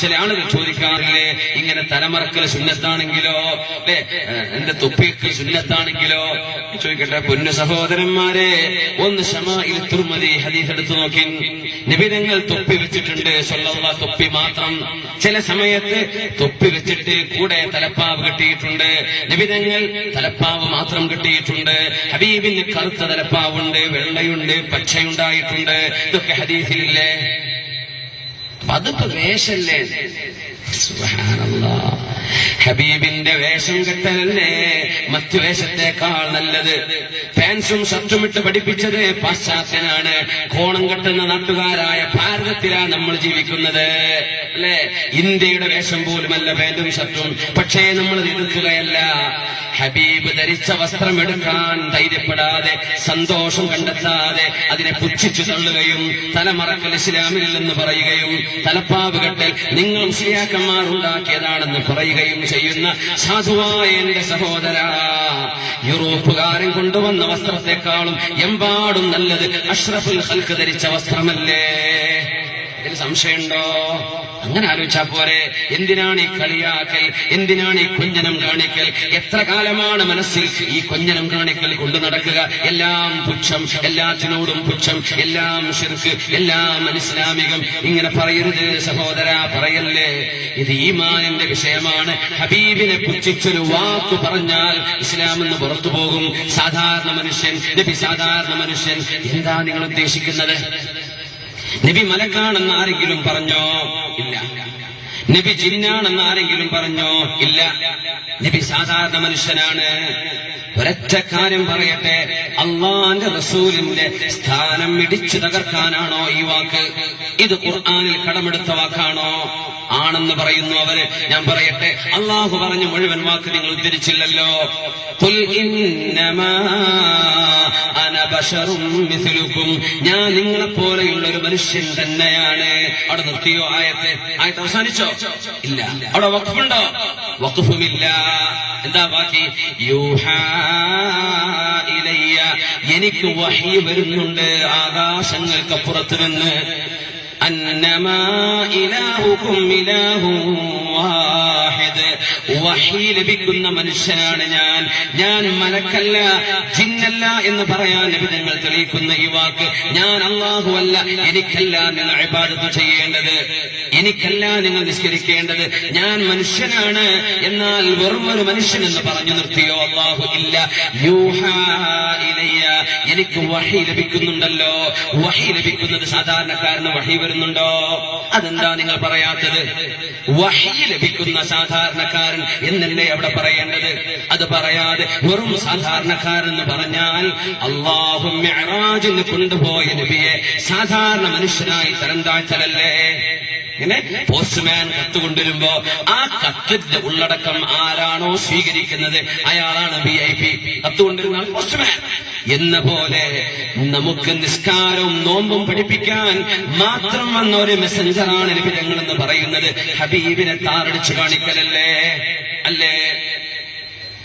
ചില ആളുകൾ ചോദിക്കാറില്ലേ ഇങ്ങനെ തലമറക്കൽ സുന്നത്താണെങ്കിലോ എന്റെ തൊപ്പിക്കൽ സുന്നത്താണെങ്കിലോ? ചോദിക്കട്ടെ പൊന്നു സഹോദരന്മാരെ ഒന്ന് ഷമായിൽ ഹദീസ് എടുത്തു നോക്കി. നിബിധങ്ങൾ തൊപ്പി വെച്ചിട്ടുണ്ട് സ്വല്ലാ തൊപ്പി മാത്രം. ചില സമയത്ത് തൊപ്പി വെച്ചിട്ട് കൂടെ തലപ്പാവ് കിട്ടിയിട്ടുണ്ട്. നിബിധങ്ങൾ തലപ്പാവ് മാത്രം കിട്ടിയിട്ടുണ്ട്. ഹബീബിന് കറുത്ത തലപ്പാവുണ്ട് വെള്ളയുണ്ട് പച്ചയുണ്ടായിട്ടുണ്ട് ഇതൊക്കെ ഹദീസിലില്ലേ അതിപ്പോ വേഷല്ലേ. ഹബീബിന്റെ വേഷം കെട്ടലല്ലേ? മറ്റു വേഷത്തെക്കാൾ നല്ലത്. ഫാൻസും ഷർട്ടും ഇട്ട് പഠിപ്പിച്ചത് പാശ്ചാത്യനാണ്. കോണം കെട്ടുന്ന നാട്ടുകാരായ ഭാരതത്തിലാണ് നമ്മൾ ജീവിക്കുന്നത്. അല്ലെ? ഇന്ത്യയുടെ വേഷം പോലുമല്ല പാന്റും ഷർട്ടും. പക്ഷേ നമ്മൾ എതിർക്കുകയല്ല ഹബീബ് ധരിച്ച വസ്ത്രം എടുക്കാൻ ധൈര്യപ്പെടാതെ സന്തോഷം കണ്ടെത്താതെ അതിനെ പുച്ഛിച്ചു തള്ളുകയും തലമറക്കൽ ഇസ്ലാമിൽ എന്ന് പറയുകയും തലപ്പാവ് കെട്ടൽ നിങ്ങൾ മുസ്ലിയാക്കന്മാർ ഉണ്ടാക്കിയതാണെന്ന് പറയുകയും ചെയ്യുന്ന സാധുവായ എന്റെ സഹോദര യൂറോപ്പുകാരൻ കൊണ്ടുവന്ന വസ്ത്രത്തെക്കാളും എമ്പാടും നല്ലത് അഷ്റഫുൽ ഹൽക്ക് ധരിച്ച വസ്ത്രമല്ലേ? ഇതിൽ സംശയമുണ്ടോ? അങ്ങനെ ആലോചിച്ചാ പോരെ. എന്തിനാണ് ഈ കളിയാക്കൽ? എന്തിനാണ് ഈ കുഞ്ഞനം കാണിക്കൽ? എത്ര കാലമാണ് മനസ്സിൽ ഈ കുഞ്ഞനം കാണിക്കൽ കൊണ്ടു നടക്കുക? എല്ലാം പുച്ഛം എല്ലാത്തിനോടും പുച്ഛം എല്ലാം ശിർക്ക് എല്ലാം അനിസ്ലാമികം. ഇങ്ങനെ പറയരുത് സഹോദര പറയല്ലേ? ഇത് ഈമാനിന്റെ വിഷയമാണ്. ഹബീബിനെ പുച്ഛിച്ചൊരു വാക്ക് പറഞ്ഞാൽ ഇസ്ലാം എന്ന് പുറത്തു പോകും. സാധാരണ മനുഷ്യൻ നബി സാധാരണ മനുഷ്യൻ. എന്താ നിങ്ങൾ ഉദ്ദേശിക്കുന്നത്? നബി മലക്കാണെന്ന് ആരെങ്കിലും പറഞ്ഞോ? ഇല്ല. നബി ജിന്നാണെന്ന് ആരെങ്കിലും പറഞ്ഞോ? ഇല്ല. നബി സാധാരണ മനുഷ്യനാണ്. ഒരൊറ്റ കാര്യം പറയട്ടെ. അള്ളാന്റെ റസൂലിന്റെ സ്ഥാനം ഇടിച്ചു തകർക്കാനാണോ ഈ വാക്ക്? ഇത് ഖുർആാനിൽ കടമെടുത്ത വാക്കാണോ? ആണെന്ന് പറയുന്നു അവർ. ഞാൻ പറയട്ടെ അള്ളാഹു പറഞ്ഞ മുഴുവൻ വാക്ക് നിങ്ങൾ ഉദ്ധരിച്ചില്ലല്ലോ. "ഖുൽ ഇന്നമാ അന ബശറും മിഥിലുക്കും ഞാൻ നിങ്ങളെ പോലെയുള്ള ഒരു മനുഷ്യൻ തന്നെയാണ്. അവിടെ നിർത്തിയോ ആയത്തെ? ആയത്ത് അവസാനിച്ചോ? ഇല്ല. അവിടെ വഖഫുണ്ടോ? വഖഫുമില്ല. എന്താ ബാക്കി? യൂഹാ ഇലയ്യ. എനിക്ക് വഹി വരുന്നുണ്ട് ആകാശങ്ങൾക്കപ്പുറത്ത് നിന്ന്. അന്നമാ إلهكم إله വാഹിദ് വഹി ലഭിക്കുന്ന മനുഷ്യനാണ് ഞാൻ. ഞാൻ മലക്കല്ല ജിന്നല്ല എന്ന് പറയാൻ നബിതങ്ങൾ തെളിയിക്കുന്ന ഈ വാക്ക് ഞാൻ അള്ളാഹു അല്ല എനിക്കല്ല നിങ്ങൾ ഇബാദത്ത് ചെയ്യേണ്ടത്. എനിക്കല്ല നിങ്ങൾ നിസ്കരിക്കേണ്ടത്. ഞാൻ മനുഷ്യനാണ് എന്നാൽ വെറും ഒരു മനുഷ്യൻ എന്ന് പറഞ്ഞു നിർത്തിയോ അള്ളാഹു ഇല്ല. യൂഹാ എനിക്ക് വഹി ലഭിക്കുന്നുണ്ടല്ലോ. വഹി ലഭിക്കുന്നത് സാധാരണക്കാരന് വഹി വരുന്നുണ്ടോ? അതെന്താ നിങ്ങൾ പറയാത്തത്? വഹി ലഭിക്കുന്ന സാധാരണക്കാരൻ എന്നല്ലേ അവിടെ പറയേണ്ടത്? അത് പറയാതെ വെറും സാധാരണക്കാരൻ എന്ന് പറഞ്ഞാൽ അള്ളാഹു മെഹറാജിന് കൊണ്ടുപോയ നബിയെ സാധാരണ മനുഷ്യനായി തരം താഴ്ത്തലല്ലേ പോസ്റ്റ്മാൻ കത്ത് കൊണ്ടുവരുമ്പോ ആ കത്തിന്റെ ഉള്ളടക്കം ആരാണോ സ്വീകരിക്കുന്നത്? അയാളാണ് വി ഐ പി കത്ത് കൊണ്ടുവരുന്ന ആൾ പോസ്റ്റ്മാൻ എന്ന പോലെ നമുക്ക് നിസ്കാരവും നോമ്പും പഠിപ്പിക്കാൻ മാത്രം വന്ന ഒരു മെസ്സഞ്ചറാണ് ലഭിതങ്ങൾ എന്ന് പറയുന്നത്. ഹബീബിനെ താറടിച്ചു കാണിക്കലല്ലേ? അല്ലേ?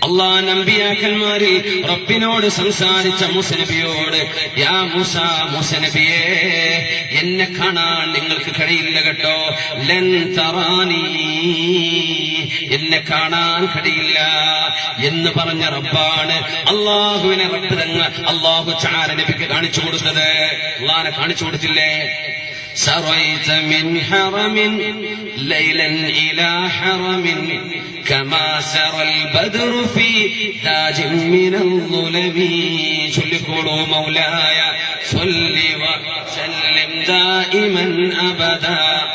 അള്ളാഹ് നമ്പിയാക്കന്മാരിൽ റബ്ബിനോട് സംസാരിച്ച മുസനബിയോട് യാ മൂസ മുസനബിയെ എന്നെ കാണാൻ നിങ്ങൾക്ക് കഴിയില്ല കേട്ടോ ലൻ തറാനീ എന്നെ കാണാൻ കഴിയില്ല എന്ന് പറഞ്ഞ റബ്ബാണ് അള്ളാഹുവിനെ റബ്ബ് തന്നെ അള്ളാഹു ചാര നബിക്ക് കാണിച്ചു കൊടുത്തത് അള്ളാഹിനെ കാണിച്ചു കൊടുത്തില്ലേ سريت من حرم ليلا إلى حرم كما سرى البدر في تاج من الظلم. شلكوا مولاي صل وسلم دائما أبدا.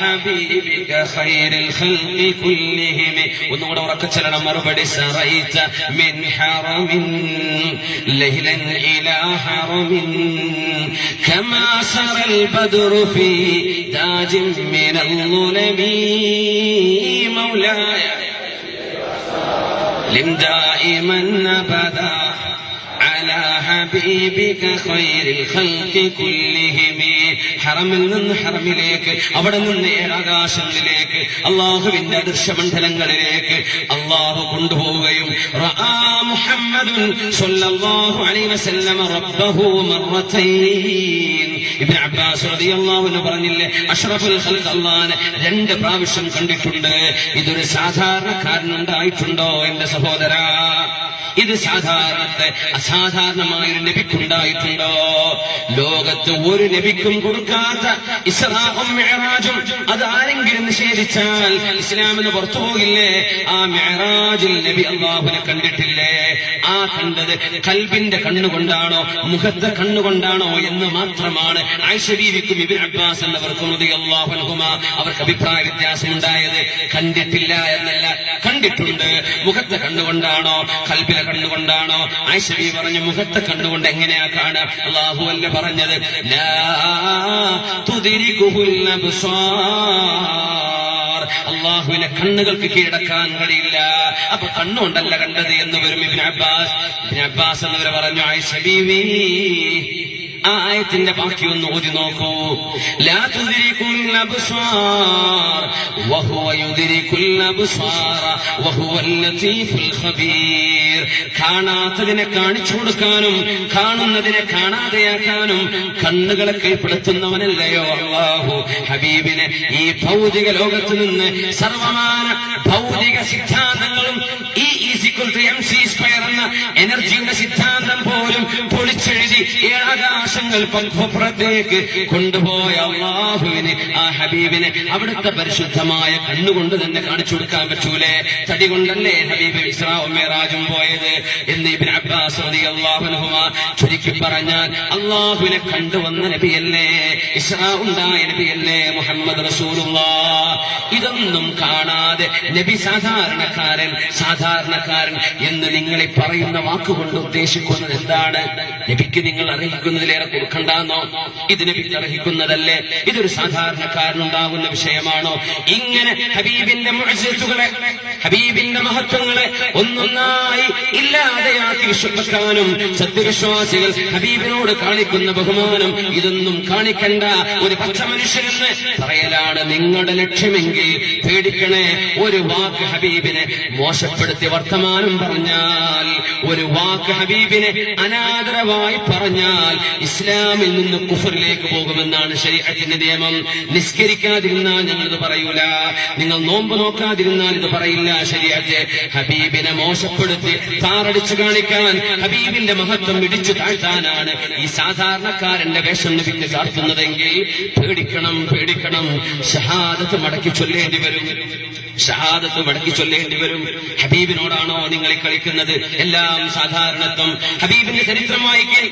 حبيبك خير الخلق كلهم ونور ركتنا مربد سريت من حرم ليلا إلى حرم كما سرى البدر في تاج من الظلم مولاي لم دائما أبدا على حبيبك خير الخلق كلهم ഹറമിൽ നിന്ന് ഹറമിലേക്ക് അവിടെ നിന്ന് ഏഴാകാശങ്ങളിലേക്ക് അള്ളാഹുവിന്റെ ദൃശ്യമണ്ഡലങ്ങളിലേക്ക് അള്ളാഹു കൊണ്ടുപോവുകയും പറഞ്ഞില്ലേ അഷ്റഫുൽ രണ്ട് പ്രാവശ്യം കണ്ടിട്ടുണ്ട് ഇതൊരു സാധാരണക്കാരനുണ്ടായിട്ടുണ്ടോ എന്റെ സഹോദരാ? ഇത് സാധാരണത്തെ അസാധാരണമായ ഒരു നബിക്കുണ്ടായിട്ടുണ്ടോ ലോകത്ത് ഒരു നബിക്കും കൊടുക്കാത്ത ഇസ്രാഹും മെഹറാജും അത് ആരെങ്കിലും നിഷേധിച്ചാൽ ഇസ്ലാമിന് പുറത്തു പോകില്ലേ? ആ മെഹറാജിൽ നബി അള്ളാഹുനെ കണ്ടിട്ടില്ലേ? ആ കണ്ടത് കൽബിന്റെ കണ്ണുകൊണ്ടാണോ മുഖത്തെ കണ്ണുകൊണ്ടാണോ എന്ന് മാത്രമാണ് ആയിഷബീവിക്കും ഇബിൻ അബ്ബാസ് അവർക്ക് അഭിപ്രായ വ്യത്യാസമുണ്ടായത്. കണ്ടിട്ടില്ല എന്നല്ല കണ്ടിട്ടുണ്ട്. മുഖത്തെ കണ്ണുകൊണ്ടാണോ കൽബിലെ കണ്ണുകൊണ്ടാണോ? ആയിഷബി പറഞ്ഞു മുഖത്തെ കണ്ണുകൊണ്ട് എങ്ങനെയാ കാണാം അള്ളാഹു അല്ല പറഞ്ഞത് ലാ തുദിരികുഹുൽ അബ്സാർ. അള്ളാഹുവിനെ കണ്ണുകൾക്ക് കീഴടക്കാൻ കഴിയില്ല അപ്പൊ കണ്ണുകൊണ്ടല്ല കണ്ടത് എന്ന് വരും ഇബിൻ അബ്ബാസ്. ഇബിൻ അബ്ബാസ് എന്നിവരെ പറഞ്ഞു ആയിഷ ബീവി ആ ആയത്തിന്റെ ബാക്കി ഒന്ന് ഓതി നോക്കൂ. വഹുവ യുദ്രികുൽ അബ്സാർ വഹുവൽ ലതീഫുൽ ഖബീർ. കാണാത്തതിനെ കാണിച്ചു കൊടുക്കാനും കാണുന്നതിനെ കാണാതെയാക്കാനും കണ്ണുകളെ കീഴ്പ്പെടുത്തുന്നവനല്ലയോ അള്ളാഹു? ഹബീബിനെ ഈ ഭൗതിക ലോകത്ത് നിന്ന് സർവമാന ഭൗതിക സിദ്ധാന്തങ്ങളും എന്ന എനർജിയുടെ സിദ്ധാന്തം പോലും പൊളിച്ചെഴുതി ഏഴാകാശങ്ങൾ പങ്കുപുറത്തേക്ക് കൊണ്ടുപോയ അള്ളാഹുവിന് ആ ഹബീബിനെ അവിടുത്തെ പരിശുദ്ധമായ കണ്ണുകൊണ്ട് തന്നെ കാണിച്ചു കൊടുക്കാൻ പറ്റൂലേ? തടി കൊണ്ടല്ലേ ഹബീബ് ഇസ്രാവും മേറാജും പോയത്? എന്ന് ഇബിൻ അബ്ബാസ് ചുരുക്കി പറഞ്ഞാൽ അള്ളാഹുവിനെ കണ്ടുവന്ന നബിയല്ലേ ഇസ്രാ ഉണ്ടായ നബിയല്ലേ മുഹമ്മദ് റസൂലുള്ള ഇതൊന്നും കാണാതെ നബി സാധാരണക്കാരൻ സാധാരണക്കാരൻ എന്ന് നിങ്ങൾ ഈ പറയുന്ന വാക്കുകൊണ്ട് ഉദ്ദേശിക്കുന്നത് എന്താണ്? നബിക്ക് നിങ്ങൾ അർഹിക്കുന്നതിലേറെ കൊടുക്കണ്ടെന്നോ? ഇത് നബിക്ക് അർഹിക്കുന്നതല്ലേ ഇതൊരു സാധാരണക്കാരനുണ്ടാകുന്ന വിഷയമാണോ? ഇങ്ങനെ ഹബീബിന്റെ മുഴത്തുകളെ ഹബീബിന്റെ മഹത്വങ്ങളെ ഒന്നൊന്നായി ഇല്ലാതെയാക്കി വിശ്വസിക്കാനും സത്യവിശ്വാസികൾ ഹബീബിനോട് കാണിക്കുന്ന ബഹുമാനം ഇതൊന്നും കാണിക്കണ്ട. ഒരു പച്ച മനുഷ്യനെന്ന് പറയലാണ് നിങ്ങളുടെ ലക്ഷ്യമെങ്കിൽ പേടിക്കണേ. ഒരു വാക്ക് ഹബീബിനെ മോശപ്പെടുത്തി വർത്തമാനം പറഞ്ഞാൽ ഒരു വാക്ക് ഹബീബിനെ അനാദരവായി പറഞ്ഞാൽ ഇസ്ലാമിൽ നിന്ന് കുഫറിലേക്ക് പോകുമെന്നാണ് ശരീരത്തിന്റെ നിയമം. നിസ്കരിക്കാതിരുന്നാൽ ഞങ്ങളിത് പറയൂല. നിങ്ങൾ നോമ്പ് നോക്കാതിരുന്നാൽ ഇത് പറയില്ല. ശരിയാറ്റ് ഹബീബിനെ മോശപ്പെടുത്തി താറടിച്ചു കാണിക്കാൻ ഹബീബിന്റെ മഹത്വം ഇടിച്ചു താഴ്ത്താനാണ് ഈ സാധാരണക്കാരന്റെ വേഷം നബിക്ക് ചാർത്തുന്നതെങ്കിൽ പേടിക്കണം പേടിക്കണം. ഷഹാദത്ത് മടക്കി ചൊല്ലേണ്ടി വരും. ഷഹാദത്ത് മടക്കി ചൊല്ലേണ്ടി വരും. ഹബീബിനോടാണോ നിങ്ങൾ കളിക്കുന്നത്? എല്ലാം സാധാരണത്വം. ഹബീബിന്റെ ചരിത്രം വായിക്കൽ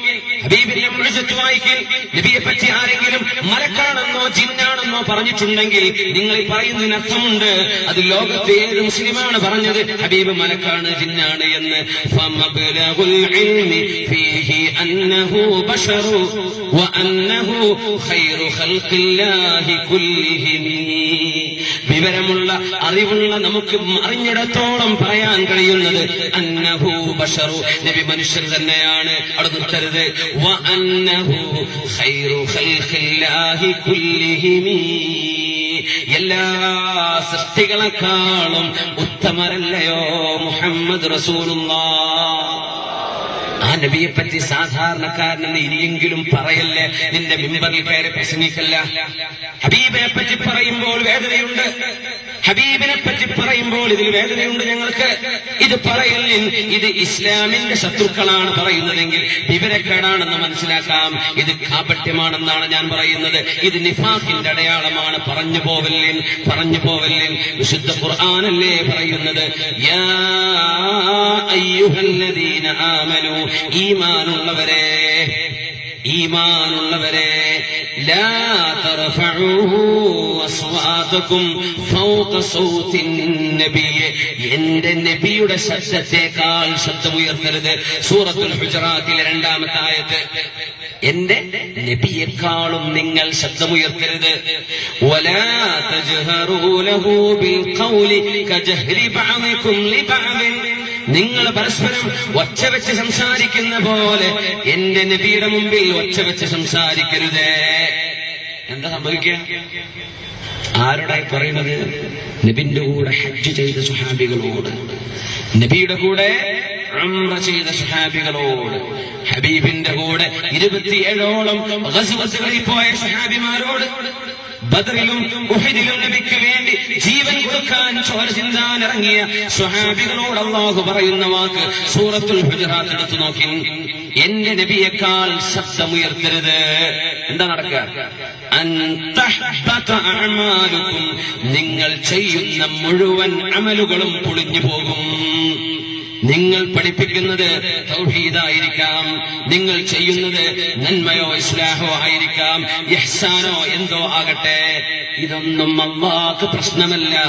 ഹബീബിന്റെ പ്രശസ്തി വായിക്കൽ നബിയെ പറ്റി ആരെങ്കിലും മലക്കാണെന്നോ ജിന്നാണെന്നോ പറഞ്ഞിട്ടുണ്ടെങ്കിൽ നിങ്ങൾ പറയുന്നതിന് അർത്ഥമുണ്ട് അത് ലോകത്തെ ഏത് മുസ്ലിമാണ് പറഞ്ഞത്. ഹബീബ് മലക്കാണ് ജിന്നാണ് എന്ന്. ഫീഹി അന്നഹു കുല്ലിഹിം വിവരമുള്ള അറിവുള്ള നമുക്ക് അറിഞ്ഞിടത്തോളം പറയാൻ കഴിയുന്നത് അന്നഹു ബഷറു. നബി മനുഷ്യൻ തന്നെയാണ്. അവിടെ നിർത്തരുത്. എല്ലാ സൃഷ്ടികളെക്കാളും ഉത്തമരല്ലയോ മുഹമ്മദ് റസൂലുള്ളാഹ് ആ നബിയെ പറ്റി സാധാരണക്കാരനെന്ന് ഇനിയെങ്കിലും പറയല്ലേ? നിന്റെ മിമ്പറിൽ കയറി പ്രസംഗിക്കല്ല. ഹബീബിനെ പറ്റി പറയുമ്പോൾ വേദനയുണ്ട്. ഹബീബിനെ പറ്റി പറയുമ്പോൾ ഇതിൽ വേദനയുണ്ട് ഞങ്ങൾക്ക്. ഇത് പറയലിൽ ഇത് ഇസ്ലാമിന്റെ ശത്രുക്കളാണ് പറയുന്നതെങ്കിൽ വിവരക്കേടാണെന്ന് മനസ്സിലാക്കാം. ഇത് കാപട്യമാണെന്നാണ് ഞാൻ പറയുന്നത്. ഇത് നിഫാഖിന്റെ അടയാളമാണ്. പറഞ്ഞു പോവല്ലിൻ പറഞ്ഞു പോവല്ലിൻ വിശുദ്ധ ഖുർആാനല്ലേ പറയുന്നത്? ഈമാനുള്ളവരെ. ഈമാനുള്ളവരെ ലാ തർഫഉ അസ്വാതകും ഫൗക സൗത്തിൻ നബിയെ എന്റെ നബിയുടെ ശബ്ദത്തെക്കാൾ ശബ്ദമുയർത്തരുത് സൂറത്തുൽ ഹുജറാത്തിലെ രണ്ടാമത്തെ ആയത്ത് എന്റെ നബിയെക്കാളും നിങ്ങൾ ശബ്ദമുയർത്തരുത് ولا تجهروا له بالقول كجهر بعضكم لبعض നിങ്ങൾ പരസ്പരം ഒച്ച വെച്ച് സംസാരിക്കുന്ന പോലെ എന്റെ നബിയുടെ മുമ്പിൽ ഒച്ച വെച്ച് സംസാരിക്കരുതേ. എന്താ സംഭവിക്കുക? ആരോടായി പറയുന്നത്? നബിന്റെ കൂടെ ഹജ്ജ് ചെയ്ത സുഹാബികളോട് നബിയുടെ കൂടെ ഉംറ ചെയ്ത സുഹാബികളോട് ഹബീബിന്റെ കൂടെ ഇരുപത്തിയേഴോളം പോയ സുഹാബിമാരോട് ബദറിലും ഉഹദിലും നബിക്ക് വേണ്ടി ജീവൻ കൊടുക്കാൻ ചോര ചിന്താൻ ഇറങ്ങിയ സ്വഹാബികളോട് അള്ളാഹു പറയുന്ന വാക്ക് സൂറത്തുൽ ഹുജറാത്ത് എടുത്തു നോക്കി. എന്റെ നബിയേക്കാൾ ശബ്ദമുയർത്തരുത്. എന്താ നടക്കുക. നിങ്ങൾ ചെയ്യുന്ന മുഴുവൻ അമലുകളും പൊളിഞ്ഞു പോകും. നിങ്ങൾ പഠിപ്പിക്കുന്നത് തൗഹീദായിരിക്കാം. നിങ്ങൾ ചെയ്യുന്നത് നന്മയോ ഇസ്ലാഹോ ആയിരിക്കാം. യഹ്സാനോ എന്തോ ആകട്ടെ. ഇതൊന്നും അമ്മാക്ക് പ്രശ്നമല്ല.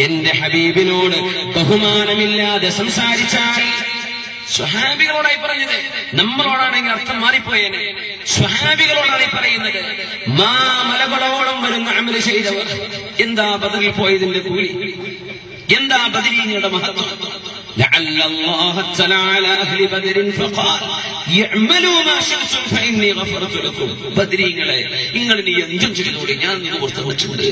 എന്റെ ഹബീബിനോട് ബഹുമാനമില്ലാതെ സംസാരിച്ചാൽ സ്വഹാബികളോടായി പറഞ്ഞത് നമ്മളോടാണെങ്കിൽ അർത്ഥം മാറിപ്പോയേനെ. സ്വഹാബികളോടാണ് ഈ പറയുന്നത്. മാ മലകളോളം വരുന്ന അമല ചെയ്തവർ. എന്താ ബദലിൽ പോയതിന്റെ കൂലി? എന്താ ബദരീങ്ങളുടെ മഹത്വം? لعل الله اطلع على اهل بدر فقال يعملوا ما شئتم فاني غفرت لكم ബദരീങ്ങളെ നിങ്ങൾ ഇനി എന്തും ചെയ്തോളി ഞാൻ നിങ്ങൾക്ക് പുറത്ത് വെച്ചിട്ടുണ്ട്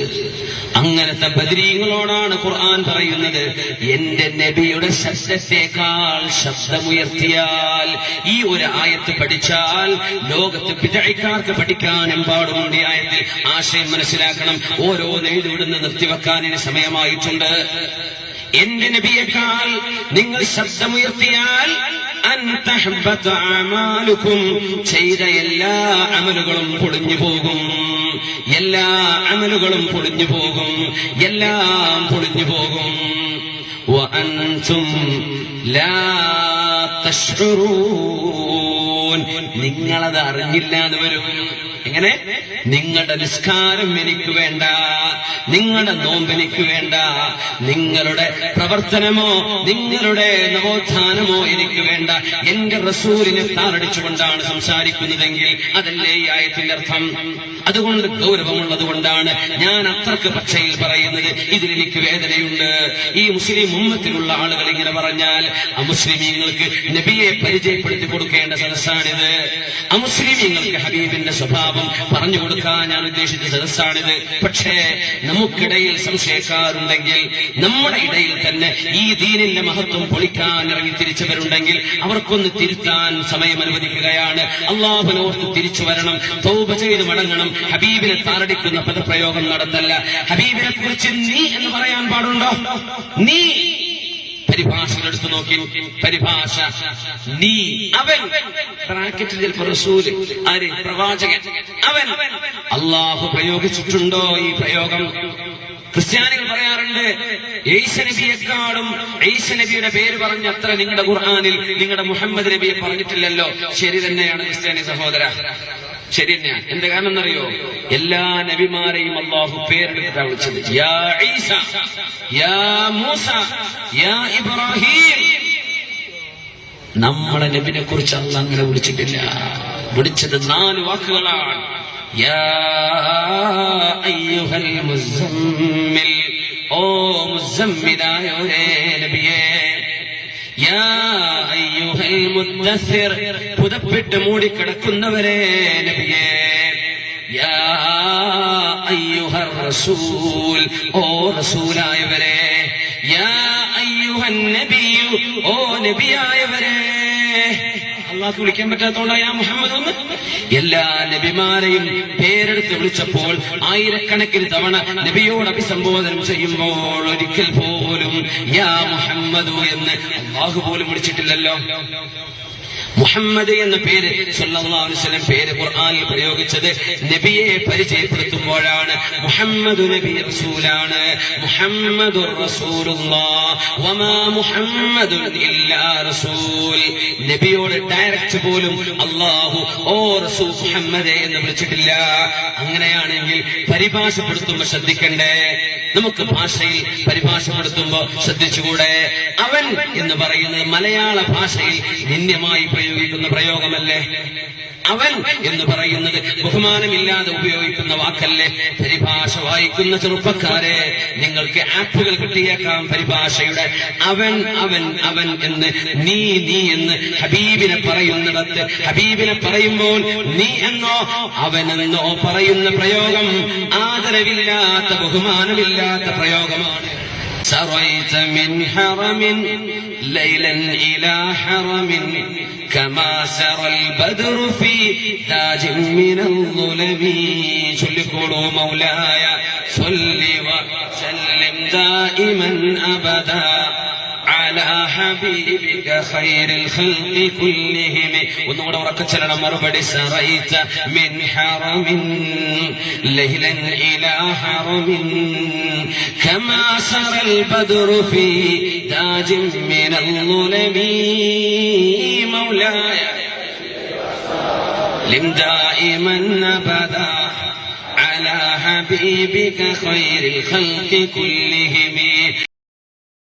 അങ്ങനത്തെ ബദരീങ്ങളോടാണ് ഖുർആൻ പറയുന്നത് എന്റെ നബിയുടെ ശബ്ദത്തെക്കാൾ ശബ്ദമുയർത്തിയാൽ ഈ ഒരു ആയത്ത് പഠിച്ചാൽ ലോകത്ത് വിജയിക്കാർക്ക് പഠിക്കാൻ എമ്പാടുമുണ്ട് ഈ ആയത്തിൽ ആശയം മനസ്സിലാക്കണം ഓരോ നെയ്തുവിടുന്ന് നിർത്തിവെക്കാൻ ഇനി സമയമായിട്ടുണ്ട് എന്റെ നബിയേക്കാൾ നിങ്ങൾ ശബ്ദമുയർത്തിയാൽ അൻ തഹ്ബത അമാലുക്കും ചെയ്ത എല്ലാ അമലുകളും പൊളിഞ്ഞു പോകും എല്ലാ അമലുകളും പൊളിഞ്ഞു പോകും എല്ലാം പൊളിഞ്ഞു പോകും وأنتم لا تشعرون നിങ്ങളത് അറിഞ്ഞില്ല എന്ന് വരും. എങ്ങനെ? നിങ്ങളുടെ നിസ്കാരം എനിക്ക് വേണ്ട. നിങ്ങളുടെ നോമ്പ് എനിക്ക് വേണ്ട. നിങ്ങളുടെ പ്രവർത്തനമോ നിങ്ങളുടെ നവോത്ഥാനമോ എനിക്ക് വേണ്ട. എന്റെ റസൂലിനെ താറടിച്ചുകൊണ്ടാണ് സംസാരിക്കുന്നതെങ്കിൽ അതല്ലേ ഈ ആയത്തിന്റെ അർത്ഥം? അതുകൊണ്ട് ഗൗരവമുള്ളത് കൊണ്ടാണ് ഞാൻ അത്രയ്ക്ക് പക്ഷയിൽ പറയുന്നത്. ഇതിലെനിക്ക് വേദനയുണ്ട്. ഈ മുസ്ലിം ഉമ്മത്തിലുള്ള ആളുകൾ ഇങ്ങനെ പറഞ്ഞാൽ അമുസ്ലിമീങ്ങൾക്ക് നബിയെ പരിചയപ്പെടുത്തി കൊടുക്കേണ്ട സദസ്സാണിത്. അമുസ്ലിമീങ്ങൾക്ക് ഹബീബിന്റെ സ്വഭാവം പറഞ്ഞു കൊടുക്കാൻ ഞാൻ ഉദ്ദേശിച്ച സദസ്സാണിത്. പക്ഷേ നമുക്കിടയിൽ സംശയക്കാരുണ്ടെങ്കിൽ നമ്മുടെ ഇടയിൽ തന്നെ ഈ ദീനിന്റെ മഹത്വം പൊളിക്കാൻ ഇറങ്ങി തിരിച്ചവരുണ്ടെങ്കിൽ അവർക്കൊന്ന് തിരുത്താൻ സമയം അനുവദിക്കുകയാണ്. അള്ളാഹുനോർത്ത് തിരിച്ചു വരണം തൗബ ചെയ്ത് മടങ്ങണം ഹബീബിനെ താറടിക്കുന്ന പദപ്രയോഗം നടത്തല്ല ഹബീബിനെ കുറിച്ച് നീ എന്ന് പറയാൻ പാടുണ്ടോ? നീ പരിഭാഷകൾ എടുത്തു നോക്കി. പരിഭാഷ. നീ. അവൻ ബ്രാക്കറ്റിൽ ആര്? പ്രവാചകൻ. അവൻ അള്ളാഹു പ്രയോഗിച്ചിട്ടുണ്ടോ ഈ പ്രയോഗം? ക്രിസ്ത്യാനികൾ പറയാറുണ്ട് ഏശനബിയെക്കാളും നബിയെക്കാളും ഈസ നബിയുടെ പേര് പറഞ്ഞ അത്ര നിങ്ങളുടെ ഖുർആാനിൽ നിങ്ങളുടെ മുഹമ്മദ് നബിയെ പറഞ്ഞിട്ടില്ലല്ലോ. ശരി തന്നെയാണ് ക്രിസ്ത്യാനി സഹോദര. ശരി തന്നെയാണ് എന്ത് കാരണം എന്നറിയോ എല്ലാ നബിമാരെയും അള്ളാഹു പേരെടുത്താണ് വിളിച്ചത്. യാ ഈസ യാ മൂസ യാ ഇബ്രാഹിം. നമ്മളെ നബിനെ കുറിച്ച് അല്ല അങ്ങനെ വിളിച്ചിട്ടില്ല. വിളിച്ചത് നാല് വാക്കുകളാണ്. ഓ മുസമ്മിലായോരേ നബിയേ. യാ മുദ്ദസ്സിർ പുതപ്പിട്ട് മൂടിക്കിടക്കുന്നവരെ നബിയേ. യാ അയ്യുഹർ റസൂൽ ഓ റസൂലായവരെ. യാ അയ്യുഹൻ നബിയു ഓ നബിയായവരെ. അള്ളാഹ് വിളിക്കാൻ പറ്റാത്തോണ്ടാ യാ മുഹമ്മദ് ഒന്ന് എല്ലാ നബിമാരെയും പേരെടുത്ത് വിളിച്ചപ്പോൾ ആയിരക്കണക്കിന് തവണ നബിയോട് അഭിസംബോധനം ചെയ്യുമ്പോൾ ഒരിക്കൽ പോലും യാ മുഹമ്മദു എന്ന് അള്ളാഹു പോലും വിളിച്ചിട്ടില്ലല്ലോ. മുഹമ്മദ് എന്ന പേര് വസല്ലം പേര് ഖുർആാനിൽ പ്രയോഗിച്ചത് നബിയെ പരിചയപ്പെടുത്തുമ്പോഴാണ്. മുഹമ്മദ് നബി റസൂലാണ്. മുഹമ്മദ് നബിയോട് ഡയറക്റ്റ് പോലും അള്ളാഹു ഓ റസൂൽ മുഹമ്മദ് എന്ന് വിളിച്ചിട്ടില്ല. അങ്ങനെയാണെങ്കിൽ പരിഭാഷപ്പെടുത്തുമ്പോൾ ശ്രദ്ധിക്കണ്ടേ? നമുക്ക് ഭാഷയിൽ പരിഭാഷപ്പെടുത്തുമ്പോ ശ്രദ്ധിച്ചുകൂടെ? അവൻ എന്ന് പറയുന്നത് മലയാള ഭാഷയിൽ നിന്യമായി പ്രയോഗിക്കുന്ന പ്രയോഗമല്ലേ? അവൻ എന്ന് പറയുന്നത് ബഹുമാനമില്ലാതെ ഉപയോഗിക്കുന്ന വാക്കല്ലേ പരിഭാഷ വായിക്കുന്ന ചെറുപ്പക്കാരെ നിങ്ങൾക്ക് ആപ്പുകൾ കിട്ടിയേക്കാം പരിഭാഷയുടെ അവൻ അവൻ അവൻ എന്ന് നീ നീ എന്ന് ഹബീബിനെ പറയുന്നിടത്ത് ഹബീബിനെ പറയുമ്പോൾ നീ എന്നോ അവനെന്നോ പറയുന്ന പ്രയോഗം ആദരവില്ലാത്ത ബഹുമാനമില്ലാത്ത പ്രയോഗമാണ് سريت من حرم ليلا إلى حرم كما سرى البدر في تاج من الظلم. شلكوا مولاي صل وسلم دائما أبدا. على حبيبك خير الخلق كلهم ونور ركتنا مربد سريت من حرم ليلا إلى حرم كما سر البدر في داج من الظلم مولاي لم دائما نبدا على حبيبك خير الخلق كلهم